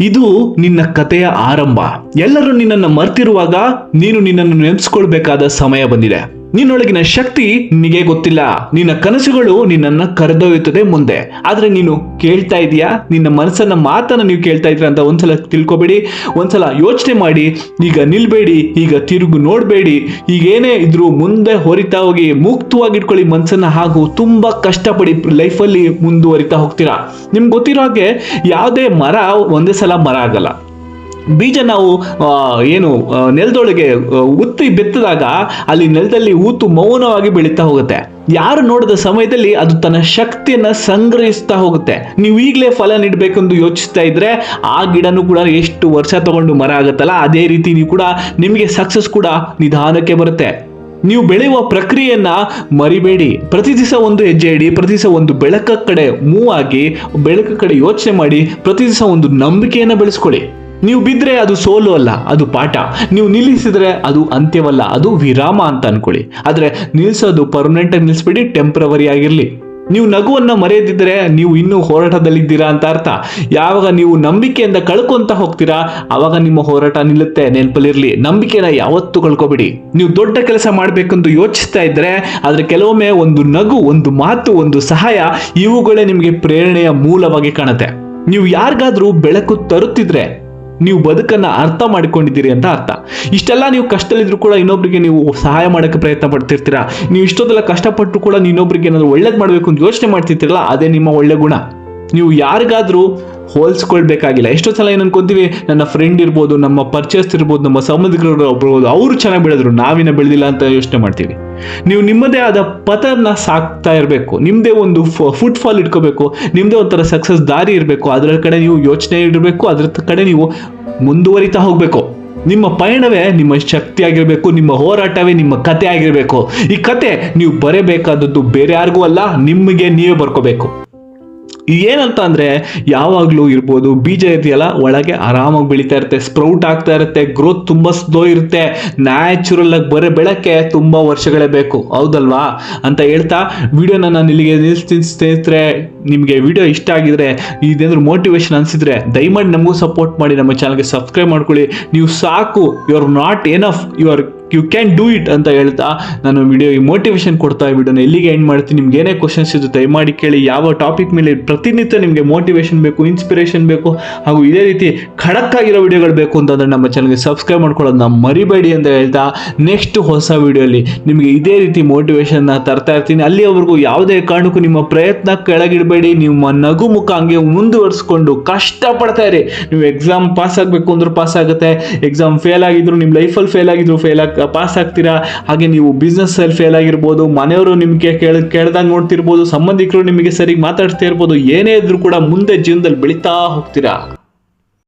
ಇದು ನಿನ್ನ ಕಥೆಯ ಆರಂಭ. ಎಲ್ಲರೂ ನಿನ್ನನ್ನು ಮರ್ತಿರುವಾಗ ನೀನು ನಿನ್ನನ್ನು ನೆನೆಸ್ಕೊಳ್ಬೇಕಾದ ಸಮಯ ಬಂದಿದೆ. ನಿನ್ನೊಳಗಿನ ಶಕ್ತಿ ನಿನಗೆ ಗೊತ್ತಿಲ್ಲ. ನಿನ್ನ ಕನಸುಗಳು ನಿನ್ನನ್ನು ಕರೆದೊಯ್ಯುತ್ತದೆ ಮುಂದೆ. ಆದರೆ ನೀನು ಕೇಳ್ತಾ ಇದೀಯಾ? ನಿನ್ನ ಮನಸ್ಸನ್ನ ಮಾತನ್ನ ನೀವು ಕೇಳ್ತಾ ಇದ್ರ ಅಂತ ಒಂದ್ಸಲ ತಿಳ್ಕೊಬೇಡಿ. ಒಂದ್ಸಲ ಯೋಚನೆ ಮಾಡಿ. ಈಗ ನಿಲ್ಬೇಡಿ. ಈಗ ತಿರುಗು ನೋಡಬೇಡಿ. ಈಗೇನೇ ಇದ್ರು ಮುಂದೆ ಹೊರಿತಾ ಹೋಗಿ ಮುಕ್ತವಾಗಿ ಇಟ್ಕೊಳ್ಳಿ ಮನ್ಸನ್ನ ಹಾಗೂ ತುಂಬಾ ಕಷ್ಟಪಡಿ ಲೈಫಲ್ಲಿ ಮುಂದುವರಿತಾ ಹೋಗ್ತೀರಾ? ನಿಮ್ಗೆ ಗೊತ್ತಿರೋ ಹಾಗೆ ಯಾವುದೇ ಮರ ಒಂದೇ ಸಲ ಮರ ಆಗಲ್ಲ. ಬೀಜ ನಾವು ಏನು ನೆಲದೊಳಗೆ ಉತ್ತಿ ಬೆತ್ತದಾಗ ಅಲ್ಲಿ ನೆಲದಲ್ಲಿ ಊತು ಮೌನವಾಗಿ ಬೆಳೀತಾ ಹೋಗುತ್ತೆ. ಯಾರು ನೋಡಿದ ಸಮಯದಲ್ಲಿ ಅದು ತನ್ನ ಶಕ್ತಿಯನ್ನ ಸಂಗ್ರಹಿಸ್ತಾ ಹೋಗುತ್ತೆ. ನೀವು ಈಗಲೇ ಫಲ ನೀಡಬೇಕೆಂದು ಯೋಚಿಸ್ತಾ ಇದ್ರೆ ಆ ಗಿಡನೂ ಕೂಡ ಎಷ್ಟು ವರ್ಷ ತಗೊಂಡು ಮರ ಆಗುತ್ತಲ್ಲ, ಅದೇ ರೀತಿ ನೀವು ಕೂಡ ನಿಮಗೆ ಸಕ್ಸಸ್ ಕೂಡ ನಿಧಾನಕ್ಕೆ ಬರುತ್ತೆ. ನೀವು ಬೆಳೆಯುವ ಪ್ರಕ್ರಿಯೆಯನ್ನ ಮರಿಬೇಡಿ. ಪ್ರತಿ ದಿವಸ ಒಂದು ಹೆಜ್ಜೆ ಇಡಿ, ಪ್ರತಿ ದಿವಸ ಒಂದು ಬೆಳಕ ಕಡೆ ಮೂವ್ ಆಗಿ, ಬೆಳಕ ಕಡೆ ಯೋಚನೆ ಮಾಡಿ, ಪ್ರತಿ ದಿವಸ ಒಂದು ನಂಬಿಕೆಯನ್ನ ಬೆಳೆಸ್ಕೊಳ್ಳಿ. ನೀವು ಬಿದ್ದರೆ ಅದು ಸೋಲು ಅಲ್ಲ, ಅದು ಪಾಠ. ನೀವು ನಿಲ್ಲಿಸಿದರೆ ಅದು ಅಂತ್ಯವಲ್ಲ, ಅದು ವಿರಾಮ ಅಂತ ಅನ್ಕೊಳ್ಳಿ. ಆದರೆ ನಿಲ್ಲಿಸೋದು ಪರ್ಮನೆಂಟಾಗಿ ನಿಲ್ಲಿಸ್ಬಿಡಿ ಟೆಂಪ್ರವರಿ ಆಗಿರಲಿ. ನೀವು ನಗುವನ್ನು ಮರೆಯದಿದ್ದರೆ ನೀವು ಇನ್ನೂ ಹೋರಾಟದಲ್ಲಿದ್ದೀರಾ ಅಂತ ಅರ್ಥ. ಯಾವಾಗ ನೀವು ನಂಬಿಕೆಯಿಂದ ಕಳ್ಕೊಂತ ಹೋಗ್ತೀರಾ ಆವಾಗ ನಿಮ್ಮ ಹೋರಾಟ ನಿಲ್ಲುತ್ತೆ, ನೆನಪಲ್ಲಿರಲಿ. ನಂಬಿಕೆನ ಯಾವತ್ತೂ ಕಳ್ಕೊಬೇಡಿ. ನೀವು ದೊಡ್ಡ ಕೆಲಸ ಮಾಡಬೇಕೆಂದು ಯೋಚಿಸ್ತಾ ಇದ್ದರೆ ಆದರೆ ಕೆಲವೊಮ್ಮೆ ಒಂದು ನಗು, ಒಂದು ಮಾತು, ಒಂದು ಸಹಾಯ, ಇವುಗಳೇ ನಿಮಗೆ ಪ್ರೇರಣೆಯ ಮೂಲವಾಗಿ ಕಾಣುತ್ತೆ. ನೀವು ಯಾರಿಗಾದರೂ ಬೆಳಕು ತರುತ್ತಿದ್ರೆ ನೀವು ಬದುಕನ್ನು ಅರ್ಥ ಮಾಡಿಕೊಂಡಿದ್ದೀರಿ ಅಂತ ಅರ್ಥ. ಇಷ್ಟೆಲ್ಲ ನೀವು ಕಷ್ಟದಲ್ಲಿದ್ರು ಕೂಡ ಇನ್ನೊಬ್ಬರಿಗೆ ನೀವು ಸಹಾಯ ಮಾಡೋಕ್ಕೆ ಪ್ರಯತ್ನ ಪಡ್ತಿರ್ತೀರಾ? ನೀವು ಇಷ್ಟೊಂದೆಲ್ಲ ಕಷ್ಟಪಟ್ಟು ಕೂಡ ಇನ್ನೊಬ್ರಿಗೆ ಏನಾದರೂ ಒಳ್ಳೇದು ಮಾಡಬೇಕು ಅಂತ ಯೋಚನೆ ಮಾಡ್ತಿರ್ತೀರಲ್ಲ, ಅದೇ ನಿಮ್ಮ ಒಳ್ಳೆ ಗುಣ. ನೀವು ಯಾರಿಗಾದ್ರೂ ಹೋಲಿಸ್ಕೊಳ್ಬೇಕಾಗಿಲ್ಲ. ಎಷ್ಟೋ ಸಲ ಏನು ಅನ್ಕೊಂತೀವಿ ನನ್ನ ಫ್ರೆಂಡ್ ಇರ್ಬೋದು, ನಮ್ಮ ಪರ್ಚೇಸ್ ಇರ್ಬೋದು, ನಮ್ಮ ಸಂಬಂಧಿಕರು ಒಬ್ಬರು ಅವರು ಚೆನ್ನಾಗಿ ಬೆಳೆದ್ರು ನಾವಿನ ಬೆಳೆದಿಲ್ಲ ಅಂತ ಯೋಚನೆ ಮಾಡ್ತೀವಿ. ನೀವು ನಿಮ್ಮದೇ ಆದ ಪಥನ ಸಾಕ್ತಾ ಇರಬೇಕು. ನಿಮ್ಮದೇ ಒಂದು ಫುಟ್ ಫಾಲ್ ಇಟ್ಕೋಬೇಕು. ನಿಮ್ಮದೇ ಒಂಥರ ಸಕ್ಸಸ್ ದಾರಿ ಇರಬೇಕು. ಅದರ ಕಡೆ ನೀವು ಯೋಚನೆ ಇಡಬೇಕು, ಅದರ ಕಡೆ ನೀವು ಮುಂದುವರಿತಾ ಹೋಗಬೇಕು. ನಿಮ್ಮ ಪಯಣವೇ ನಿಮ್ಮ ಶಕ್ತಿ ಆಗಿರಬೇಕು ನಿಮ್ಮ ಹೋರಾಟವೇ ನಿಮ್ಮ ಕತೆ ಆಗಿರಬೇಕು ಈ ಕತೆ ನೀವು ಬರೆಯಬೇಕಾದದ್ದು ಬೇರೆ ಯಾರಿಗೂ ಅಲ್ಲ, ನಿಮಗೆ ನೀವೇ ಬರ್ಕೋಬೇಕು. ಏನಂತ ಅಂದ್ರೆ ಯಾವಾಗ್ಲೂ ಇರ್ಬೋದು, ಬೀಜ ಇದೆಯಲ್ಲ, ಒಳಗೆ ಆರಾಮಾಗಿ ಬೆಳೀತಾ ಇರುತ್ತೆ, ಸ್ಪ್ರೌಟ್ ಆಗ್ತಾ ಇರುತ್ತೆ ಗ್ರೋತ್ ತುಂಬಾ ಸ್ಲೋ ಇರುತ್ತೆ ನ್ಯಾಚುರಲ್ ಆಗಿ ಬರೋ ಬೆಳಕ್ಕೆ ತುಂಬಾ ವರ್ಷಗಳೇ ಬೇಕು, ಹೌದಲ್ವಾ? ಅಂತ ಹೇಳ್ತಾ ವಿಡಿಯೋನ ನಾನು ಇಲ್ಲಿಗೆ ನಿಲ್ಲಿಸ್ತೀನಿ ಸ್ನೇಹಿತರೆ, ನಿಮಗೆ ವಿಡಿಯೋ ಇಷ್ಟ ಆಗಿದ್ರೆ, ಇದೇನಾದ್ರು ಮೋಟಿವೇಶನ್ ಅನ್ಸಿದ್ರೆ ದಯಮಾಡಿ ನಮಗೂ ಸಪೋರ್ಟ್ ಮಾಡಿ, ನಮ್ಮ ಚಾನಲ್ಗೆ ಸಬ್ಸ್ಕ್ರೈಬ್ ಮಾಡ್ಕೊಳ್ಳಿ. ನೀವು ಸಾಕು you are not enough you are you can do it ಅಂತ ಹೇಳ್ತಾ ನಾನು ವಿಡಿಯೋ ಮೋಟಿವೇಶನ್ ಕೊಡ್ತಾ ಈ ವಿಡಿಯೋನ ಎಲ್ಲಿಗೆ ಎಂಡ್ ಮಾಡ್ತೀನಿ. ನಿಮ್ಗೆ ಏನೇ ಕ್ವಶನ್ಸ್ ಇದ್ದು ದಯಮಾಡಿ ಕೇಳಿ. ಯಾವ ಟಾಪಿಕ್ ಮೇಲೆ ಪ್ರತಿನಿತ್ಯ ನಿಮಗೆ ಮೋಟಿವೇಶನ್ ಬೇಕು ಇನ್ಸ್ಪಿರೇಷನ್ ಬೇಕು ಹಾಗೂ ಇದೇ ರೀತಿ ಖಡಕ್ ಆಗಿರೋ ವಿಡಿಯೋಗಳು ಬೇಕು ಅಂತಂದ್ರೆ ನಮ್ಮ ಚಾನಲ್ಗೆ ಸಬ್ಸ್ಕ್ರೈಬ್ ಮಾಡ್ಕೊಳ್ಳೋದನ್ನ ಮರಿಬೇಡಿ ಅಂತ ಹೇಳ್ತಾ ನೆಕ್ಸ್ಟ್ ಹೊಸ ವಿಡಿಯೋಲಿ ನಿಮಗೆ ಇದೇ ರೀತಿ ಮೋಟಿವೇಶನ್ನ ತರ್ತಾ ಇರ್ತೀನಿ. ಅಲ್ಲಿವರೆಗೂ ಯಾವುದೇ ಕಾರಣಕ್ಕೂ ನಿಮ್ಮ ಪ್ರಯತ್ನ ಕೆಳಗಿಡಬೇಡಿ. ನಿಮ್ಮ ನಗು ಮುಖ ಹಂಗೆ ಮುಂದುವರಿಸ್ಕೊಂಡು ಕಷ್ಟಪಡ್ತಾ ಇರಿ. ನೀವು ಎಕ್ಸಾಮ್ ಪಾಸ್ ಆಗಬೇಕು ಅಂದ್ರೂ ಪಾಸ್ ಆಗುತ್ತೆ. ಎಕ್ಸಾಮ್ ಫೇಲ್ ಆಗಿದ್ರು ನಿಮ್ಮ ಲೈಫಲ್ಲಿ ಫೇಲ್ ಆಗಿದ್ರು ಫೇಲ್ ಆಗ ಪಾಸ್ ಆಗ್ತೀರಾ? ಹಾಗೆ ನೀವು ಬಿಸ್ನೆಸ್ ಅಲ್ಲಿ ಫೇಲ್ ಆಗಿರ್ಬೋದು, ಮನೆಯವರು ನಿಮಗೆ ಕೇಳ, ಕೇಳ್ದಂಗೆ ನೋಡ್ತಿರ್ಬೋದು, ಸಂಬಂಧಿಕರು ನಿಮಗೆ ಸರಿ ಮಾತಾಡ್ತಾ ಇರ್ಬೋದು, ಏನೇ ಇದ್ರೂ ಕೂಡ ಮುಂದೆ ಜೀವನದಲ್ಲಿ ಬೆಳೀತಾ ಹೋಗ್ತೀರಾ?